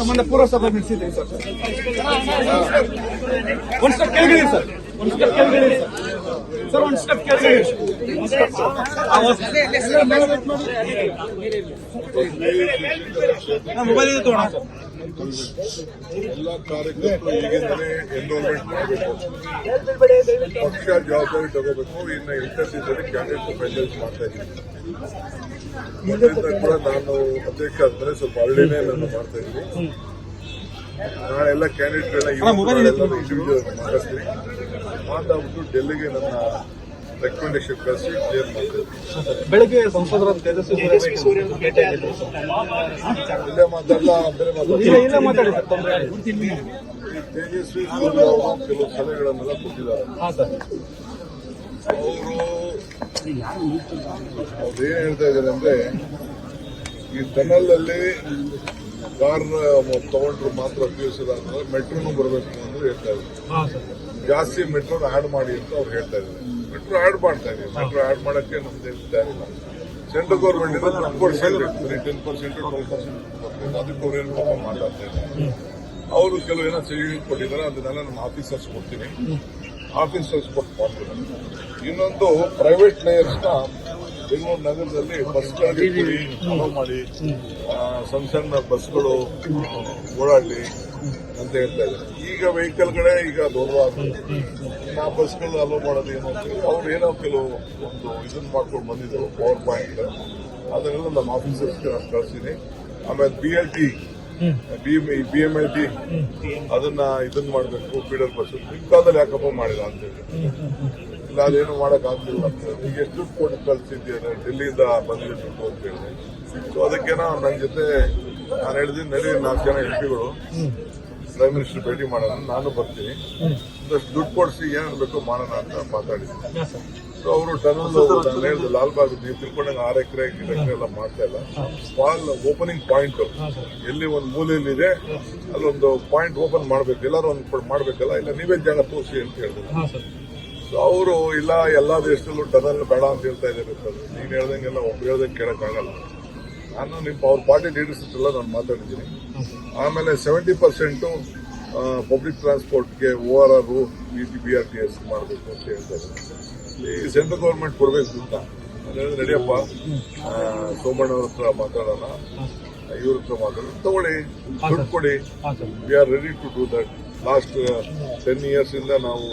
ಸಂಬಂಧ ಪೂರ್ವಸಭೆ ನಡೆಸಿದ್ದೀವಿ ಸರ್ ಒಂದು ಸ್ಟೆಪ್ ಕೆಳಗಿಳಿ ಸರ್ ಒಂದು ಸ್ಟೆಪ್ ಸರ್ ಒಂದು ಸ್ಟೆಪ್ ಕೆಳಗಿಳಿ ಮೊಬೈಲ್ ತಗೋಣ ಸರ್ ಎಲ್ಲ ಕಾರ್ಯಕರ್ತರು ಈಗಿಂದಲೇ ಎನ್ರೋಲ್ಮೆಂಟ್ ಮಾಡಬೇಕು ಪಕ್ಷ ಜವಾಬ್ದಾರಿ ತಗೋಬೇಕು ಇನ್ನು ಇಂಟರ್ಸಿದಲ್ಲಿ ಕ್ಯಾಂಡಿಡೇಟ್ ಮಾಡ್ತಾ ಮೊನ್ನೆಯಿಂದ ಕೂಡ ನಾನು ಅಧ್ಯಕ್ಷ ಆದ್ಮೇಲೆ ಸ್ವಲ್ಪ ಹಳ್ಳಿನೇ ನಾನು ಮಾಡ್ತಾ ಇದ್ದೀನಿ ನಾಳೆಲ್ಲ ಕ್ಯಾಂಡಿಡೇಟ್ಗಳನ್ನ. ಇಂಡಿವಿಜುವಲ್ ಮಾಡಿಸ್ತೀನಿ. ಮಾತಾಡ್ಬಿಟ್ಟು ಡೆಲ್ಲಿಗೆ ನನ್ನ ರೆಕಮೆಂಡೇಶನ್ ಕಳಿಸಿ ಕ್ಲಿಯರ್ ಮಾಡ್ತೀನಿ. ಬೆಳಗ್ಗೆ ಸಂಸದರ. ಇಲ್ಲೇ ಮಾತಾಡಲ್ಲ ಬೇರೆ ಮಾತಾಡಿ ತೇಜಸ್ವಿ ಸೂರ್ಯ ಅವರು ಕೆಲವು ಸಲಹೆಗಳನ್ನೆಲ್ಲ ಕೊಟ್ಟಿದ್ದಾರೆ. ಹಾ ಸರ್. ಅವರು ಅವ್ರೇನ್ ಹೇಳ್ತಾ ಇದ್ದಾರೆ ಅಂದ್ರೆ ಈ ಟನಲ್ ಅಲ್ಲಿ ಕಾರ್ ತಗೊಂಡ್ರು ಮಾತ್ರ ಉಪಯೋಗಿಸಿದ ಅಂದ್ರೆ ಮೆಟ್ರೋನು ಬರಬೇಕು ಅಂದ್ರೆ ಹೇಳ್ತಾ ಇದ್ದಾರೆ. ಜಾಸ್ತಿ ಮೆಟ್ರೋ ಆಡ್ ಮಾಡಿ ಅಂತ ಅವ್ರು ಹೇಳ್ತಾ ಇದ್ದಾರೆ. ಮೆಟ್ರೋ ಆಡ್ ಮಾಡ್ತಾ ಇದೆ ಮೆಟ್ರೋ ಆಡ್ ಮಾಡಕ್ಕೆ ನಮ್ದು ಇಲ್ಲ. ಸೆಂಟ್ರಲ್ ಗೌರ್ಮೆಂಟ್ ಇಂದ ten percent ten percent twelve percent ಅದಕ್ಕೆ ಅವ್ರು ಏನು ಪಾಪ ಮಾತಾಡ್ತಾ ಇದ್ದಾರೆ ಅವರು ಕೆಲವು ಏನೋ ಸಲಹೆ ಕೊಟ್ಟಿದ್ದಾರೆ ಅದನ್ನೆಲ್ಲ ನಮ್ಮ ಆಫೀಸರ್ಸ್ ಕೊಡ್ತೀನಿ. ಆಫೀಸರ್ಸ್ ಕೊಟ್ಟು ಮಾಡ್ತಾರೆ ಇನ್ನೊಂದು ಪ್ರೈವೇಟ್ ಪ್ಲೇಯರ್ಸ್ನ ಬೆಂಗಳೂರು ನಗರದಲ್ಲಿ ಬಸ್ ಅಲೋ ಮಾಡಿ ಸಣ್ಣ ಸಣ್ಣ ಬಸ್ಗಳು ಓಡಾಡಲಿ ಅಂತ ಹೇಳ್ತಾ ಇದ್ದಾರೆ. ಈಗ ವೆಹಿಕಲ್ಗಳೇ ಈಗ ದೂರ ಇನ್ನು ಆ ಬಸ್ಗಳು ಅಲೋ ಮಾಡೋದು ಏನು ಅಂತ ಅವ್ರು ಏನೋ ಕೆಲವು ಒಂದು ಇದನ್ನ ಮಾಡ್ಕೊಂಡು ಬಂದಿದ್ರು ಪವರ್ ಪಾಯಿಂಟ್ ಅದನ್ನೆಲ್ಲ ನಮ್ಮ ಆಫೀಸರ್ಸ್ಗೆ ನಾನು ಕಳಿಸ್ತೀನಿ ಆಮೇಲೆ B L T B M I T ಅದನ್ನ ಇದನ್ನ ಮಾಡಬೇಕು ಫೀಡರ್ ಬಸ್ ಕಾಲದಲ್ಲಿ ಯಾಕಪ್ಪ ಮಾಡಿಲ್ಲ ಅಂತ ಹೇಳಿ. ಇಲ್ಲ, ಅದೇನು ಮಾಡಕ್ ಅಂತ. ಈಗ ಎಷ್ಟು ಕೊಟ್ಟು ಕಳ್ಸಿದ್ದೀರ ಡೆಲ್ಲಿಯಿಂದ ಬಂದಿದೆ ದುಡ್ಡು ಅಂತ ಸೊ ಅದಕ್ಕೇನೋ ನನ್ನ ಜೊತೆ, ನಾನು ಹೇಳಿದ್ದೀನಿ ನಡಿ ನಾಲ್ಕು ಜನ ಎಂ ಪಿಗಳು ಪ್ರೈಮ್ ಮಿನಿಸ್ಟರ್ ಭೇಟಿ ಮಾಡೋಣ ನಾನು ಬರ್ತೀನಿ. ಒಂದಷ್ಟು ದುಡ್ಡು ಕೊಡಿಸಿ ಏನು ಬೇಕು ಮಾಡೋಣ ಅಂತ ಮಾತಾಡಿದ್ದೀನಿ. ಸೊ ಅವರು ಟನಲ್ ನಾನು ಬಾಗ್ ಲಾಲ್ಬಾಗ್ ನೀವು ತಿಳ್ಕೊಂಡಂಗೆ ಆರು ಎಕರೆ ಎಕರೆ ಎಲ್ಲ ಮಾಡ್ತಾ ಇಲ್ಲ. ಸ್ಮಾಲ್ ಓಪನಿಂಗ್ ಪಾಯಿಂಟ್ ಎಲ್ಲಿ ಒಂದು ಮೂಲೆಯಲ್ಲಿದೆ ಅಲ್ಲೊಂದು ಪಾಯಿಂಟ್ ಓಪನ್ ಮಾಡ್ಬೇಕು. ಎಲ್ಲರೂ ಒಂದು ಮಾಡಬೇಕಲ್ಲ? ಇಲ್ಲ ನೀವೇ ಜಾಗ ತೋರಿಸಿ ಅಂತ ಹೇಳಿದ್ರು ಸರ್. ಸೊ ಅವರು ಇಲ್ಲ ಎಲ್ಲ ದೇಶದಲ್ಲೂ ಟನಲ್ ಬೇಡ ಅಂತ ಹೇಳ್ತಾ ಇದ್ದಾರೆ ಸರ್. ನೀನು ಹೇಳ್ದಂಗೆಲ್ಲ ಒಬ್ರು ಹೇಳ್ದಂಗೆ ಕೇಳಕ್ಕಾಗಲ್ಲ. ನಾನು ನಿಮ್ಮ ಅವ್ರ ಪಾರ್ಟಿ ಲೀಡರ್ಸ್ ಎಲ್ಲ ನಾನು ಮಾತಾಡಿದ್ದೀನಿ. ಆಮೇಲೆ seventy percent public ಟ್ರಾನ್ಸ್ಪೋರ್ಟ್ಗೆ O R R B T B R T S ಮಾಡಬೇಕು ಅಂತ ಹೇಳ್ತಾರೆ. ಈ ಸೆಂಟ್ರಲ್ ಗೌರ್ಮೆಂಟ್ ಕೊಡಬೇಕು ಅಂತ. ನಾನು ರೆಡಿಯಪ್ಪ ನಡಿಯಪ್ಪ. ಆ, ಸೋಮಣ್ಣ ಅವ್ರ ಹತ್ರ ಮಾತಾಡೋಣ. ಇವ್ರ ಹತ್ರ ಮಾತಾಡೋಣ. ತಗೊಳ್ಳಿ. ದುಡ್ಡು ಕೊಡಿ. We are ready to do that last ten years ಇಂದ ನಾವು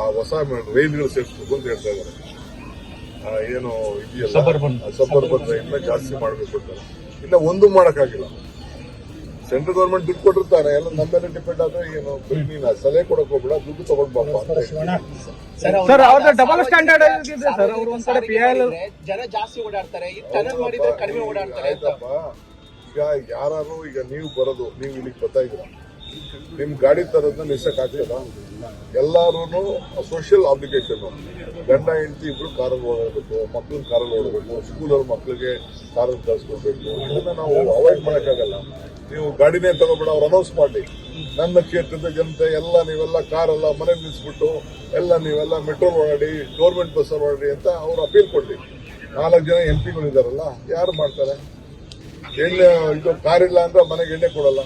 ಆ ಹೊಸ ರೈಲ್ಗಳು ಸೇರಿಸ್ಬೇಕು ಅಂತ ಹೇಳ್ತಾ ಇದ್ದಾರೆ. ಏನು ಇದೆಯಲ್ಲ. ಸಬರ್ಬನ್ ರೈಲ್ನ ಜಾಸ್ತಿ ಮಾಡಬೇಕು ಅಂತ ಇನ್ನ ಒಂದು ಮಾಡಕ್ಕಾಗಿಲ್ಲ. ಸೆಂಟ್ರಲ್ ಗೌರ್ಮೆಂಟ್ ದುಡ್ಡು ಕೊಟ್ಟಿರ್ತಾರೆ. ಎಲ್ಲ ನಮ್ಮ ಮೇಲೆ ಡಿಪೆಂಡ್ ಆದ್ರೆ ಏನು ನೀನು? ಸಲಹೆ ಕೊಡಕ್ ಹೋಗ್ಬೇಡ ದುಡ್ಡು ತಗೊಂಡ್ ಬಾ ಸರ್ ಅವ್ರದ್ದು ಡಬಲ್ ಸ್ಟ್ಯಾಂಡರ್ಡ್ ಇದೆ ಸರ್ ಅವ್ರು ಒಂದ್ಸಲ ಕಡೆ ಪಿ ಎಲ್ ಜನ ಜಾಸ್ತಿ ಓಡಾಡ್ತಾರೆ. ಮಾಡಿದ್ರೆ ಕಡಿಮೆ ಓಡಾಡ್ತಾರೆ ಅಂತ. ಆಯ್ತಪ್ಪ. ಈಗ ಯಾರು ಈಗ ನೀವು ಬರೋದು ನೀವು ಇಲ್ಲಿಗೆ ಬರ್ತಾ ಇದ್ದೀರಾ? ನಿಮ್ ಗಾಡಿ ತರೋದನ್ನ ನಿಲ್ಸಕ್ ಆಗ್ತದ ಎಲ್ಲಾರು ಸೋಷಿಯಲ್ ಅಪ್ಲಿಕೇಶನ್ ಗಂಡ, ಹೆಂಡತಿ ಇಬ್ಬರು ಕಾರಲ್ಲಿ ಓಡಾಡಬೇಕು ಮಕ್ಕಳು ಕಾರಲ್ಲಿ ಓಡಬೇಕು ಸ್ಕೂಲಲ್ಲಿ ಮಕ್ಕಳಿಗೆ ಕಾರಲ್ಲಿ ಕಳಿಸ್ಕೊಡ್ಬೇಕು. ಇದನ್ನ ನಾವು ಅವಾಯ್ಡ್ ಮಾಡೋಕ್ಕಾಗಲ್ಲ. ನೀವು ಗಾಡಿನೇ ತಗೋಬೇಡ, ಅವ್ರು ಅನೌನ್ಸ್ ಮಾಡಿ. ನನ್ನ ಕ್ಷೇತ್ರದ ಜನತೆ, ಎಲ್ಲ ನೀವೆಲ್ಲ ಕಾರೆಲ್ಲ ಮನೆ ನಿಲ್ಲಿಸ್ಬಿಟ್ಟು ಎಲ್ಲ ನೀವೆಲ್ಲ ಮೆಟ್ರೋ ಓಡಾಡಿ ಗೌರ್ಮೆಂಟ್ ಬಸ್ಸಲ್ಲಿ ಓಡಾಡಿ ಅಂತ ಅವ್ರು ಅಪೀಲ್ ಕೊಡಿ ನಾಲ್ಕು ಜನ ಎಂ ಇದ್ದಾರಲ್ಲ ಯಾರು ಮಾಡ್ತಾರೆ? ಎಣ್ಣೆ, ಇದು ಕಾರಿಲ್ಲ ಅಂದ್ರೆ ಮನೆಗೆ ಎಣ್ಣೆ ಕೊಡಲ್ಲ.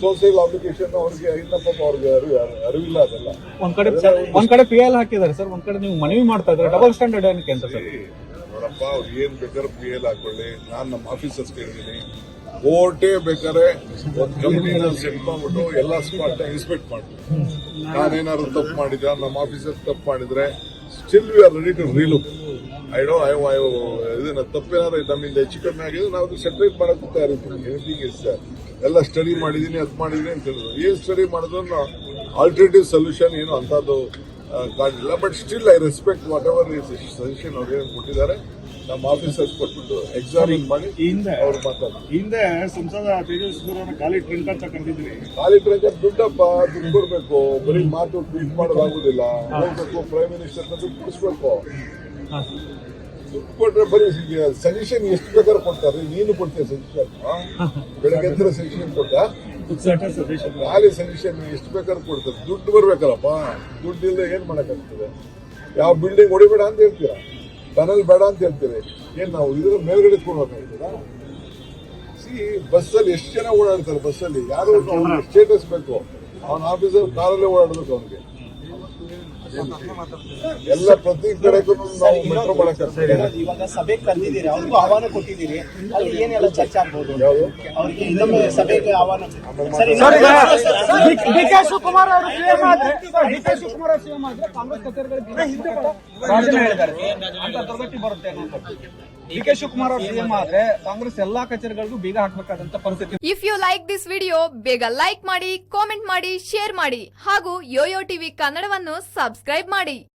ಸೋಷಿಯಲ್ ಅಪ್ಲಿಕೇಶನ್ ಅವ್ರಿಗೆ ಇನ್ನ ಪಾಪ ಅವ್ರಿಗೆ ಅರಿವು ಅರಿವಿಲ್ಲ ಅದೆಲ್ಲ. ಒಂದ್ ಕಡೆ ಒಂದ್ ಕಡೆ ಪಿ ಎಲ್ ಹಾಕಿದ್ದಾರೆ ಸರ್ ಒಂದ್ ಕಡೆ ನೀವು ಮನವಿ ಮಾಡ್ತಾ ಇದ್ದಾರೆ ಡಬಲ್ ಸ್ಟ್ಯಾಂಡರ್ಡ್ ಏನಕ್ಕೆ ಅಂತ ಸರ್? ನೋಡಪ್ಪ ಅವ್ರು ಏನ್ ಬೇಕಾದ್ರೆ ಪಿ ಎಲ್ ಹಾಕೊಳ್ಳಿ. ನಾನು ನಮ್ಮ ಆಫೀಸರ್ಸ್ ಕೇಳಿದ್ದೀನಿ ಕೋರ್ಟೇ ಬೇಕಾದ್ರೆ ಒಂದು ಕಮಿಟಿನ ಸೆಟ್ ಮಾಡ್ಬಿಟ್ಟು ಎಲ್ಲ ಸ್ಪಾಟ್ ಇನ್ಸ್ಪೆಕ್ಟ್ ಮಾಡ್ತೀವಿ ನಾನೇನಾದ್ರು ತಪ್ಪು ಮಾಡಿದ್ರೆ ನಮ್ಮ ಆಫೀಸರ್ ತಪ್ಪು ಮಾಡಿದ್ರೆ still we are ready to relook I do I ಇದನ್ನ ತಪ್ಪೇನಾದ್ರು ನಮ್ಮಿಂದ ಹೆಚ್ಚು ಕಮ್ಮಿ ಆಗಿದ್ರೆ ನಾವು ಸೆಪರೇಟ್ ಮಾಡಕ್ಕೆ ತಯಾರಿರ್ತೀವಿ. ಎನಿಥಿಂಗ್ ಇಸ್ ಎಲ್ಲ ಸ್ಟಡಿ ಮಾಡಿದೀನಿ ಅದು ಮಾಡಿದೀನಿ ಅಂತ ಹೇಳಿದ್ರು. ಏನು ಸ್ಟಡಿ ಮಾಡಿದ್ರು ಆಲ್ಟರ್ನೇಟಿವ್ ಸೊಲ್ಯೂಷನ್ ಏನು ಅಂಥದ್ದು ಕಾಣಲಿಲ್ಲ. ಕಾಣಿಲ್ಲ but still I respect whatever suggestion ಅವ್ರು ಏನು ಕೊಟ್ಟಿದ್ದಾರೆ. ನಮ್ಮ ಆಫೀಸರ್ಸ್ ಕೊಟ್ಬಿಟ್ಟು ಎಕ್ಸಾಮಿನ್ ಮಾಡಿ ಹಿಂದೆ ಅವ್ರು ಮಾತಾಡ್ತಾರೆ. ಹಿಂದೆ ಸಂಸದ ತೇಜಸ್ವಿ ಕಾಲಿ ಖಾಲಿ ಟ್ರಿಂಕ್ ಅಂತ ಕಂಡಿದ್ರಿ ಖಾಲಿ ಟ್ರೈಕರ್ ದುಡ್ಡಪ್ಪ ದುಡ್ಡು ಕೊಡ್ಬೇಕು. ಬರೀ ಮಾತು ಟ್ವೀಟ್ ಮಾಡೋದಾಗುದಿಲ್ಲ. ಹೋಗ್ಬೇಕು ಪ್ರೈಮ್ ಮಿನಿಸ್ಟರ್ ದುಡ್ಡು ಕೊಡಿಸ್ಬೇಕು. ದುಡ್ಡು ಕೊಟ್ರೆ ಬರೀ ಸಜೆಷನ್ ಎಷ್ಟು ಬೇಕಾದ್ರೂ ಕೊಡ್ತಾರೆ. ನೀನು ಕೊಡ್ತೀಯ ಸಜೆಷನ್ ಬೆಳಗ್ಗೆ ಸಜೆಷನ್ ಕೊಟ್ಟ? ಖಾಲಿ ಸಜೆಷನ್ ಎಷ್ಟು ಬೇಕಾದ್ರೂ ಕೊಡ್ತಾರೆ. ದುಡ್ಡು ಬರ್ಬೇಕಲ್ಲಪ್ಪ. ದುಡ್ಡು ಇಲ್ಲದೆ ಏನ್ ಮಾಡಕ್ಕಾಗ್ತದೆ? ಯಾವ ಬಿಲ್ಡಿಂಗ್ ಹೊಡಿಬೇಡ ಅಂತ ಹೇಳ್ತೀರಾ? ಟನಲ್ ಬೇಡ ಅಂತ ಹೇಳ್ತೀರಿ. ಏನ್ ನಾವು ಇದ್ರ ಮೇಲ್ಗಡೆ ಕೊಡ್ಬೇಕಾಗ್ತದ ಬಸ್ಸಲ್ಲಿ ಎಷ್ಟು ಜನ ಓಡಾಡ್ತಾರೆ ಬಸ್ಸಲ್ಲಿ ಯಾರು ಸ್ಟೇಟಸ್ ಬೇಕು? ಅವನ ಆಫೀಸರ್ ಕಾರಲ್ಲೇ ಓಡಾಡಬೇಕು ಅವನಿಗೆ. ಎಲ್ಲ ಪ್ರತಿ ಕಡೆಗೂ ನಾವು ಮೆಟ್ರೋ ಮಾಡಕ್ಕೆ ಇವಾಗ ಸಭೆ ಕರೆದಿದ್ದೀರಿ ಅವ್ರಿಗೂ ಆಹ್ವಾನ ಕೊಟ್ಟಿದ್ದೀರಿ ಅಲ್ಲಿ ಏನೆಲ್ಲ ಚರ್ಚೆ ಆಗ್ಬೋದು ಅವ್ರಿಗೆ ಇನ್ನೊಮ್ಮೆ ಸಭೆಗೆ ಆಹ್ವಾನ ಸರಿ ಡಿ ಕೆ ಶಿವಕುಮಾರ್ ಅವರು ಸಿಎಂ ಆದ್ರೆ ಡಿ ಕೆ ಶಿವಕುಮಾರ್ ಅವರು ಸಿಎಂ ಆದ್ರೆ ಕಾಂಗ್ರೆಸ್ ಕಚೇರಿಗಳಿಗೆ ಹೇಳಿದ್ದಾರೆ ಅಂತ ದುರ್ಗತಿ ಬರುತ್ತೆ ಡಿ ಕೆ ಶಿವಕುಮಾರ್ ಅವರು ಸಿಎಂ ಆದ್ರೆ ಕಾಂಗ್ರೆಸ್ ಎಲ್ಲಾ ಕಚೇರಿಗಳಿಗೂ ಬೀಗ ಹಾಕ್ಬೇಕಾದಂತ ಪರಿಸ್ಥಿತಿ. If you like this video ಬೇಗ ಲೈಕ್ ಮಾಡಿ ಕಾಮೆಂಟ್ ಮಾಡಿ ಶೇರ್ ಮಾಡಿ ಹಾಗೂ ಯೋಯೋ ಟಿವಿ ಕನ್ನಡವನ್ನು ಸಬ್ಸ್ಕ್ರೈಬ್ ಮಾಡಿ.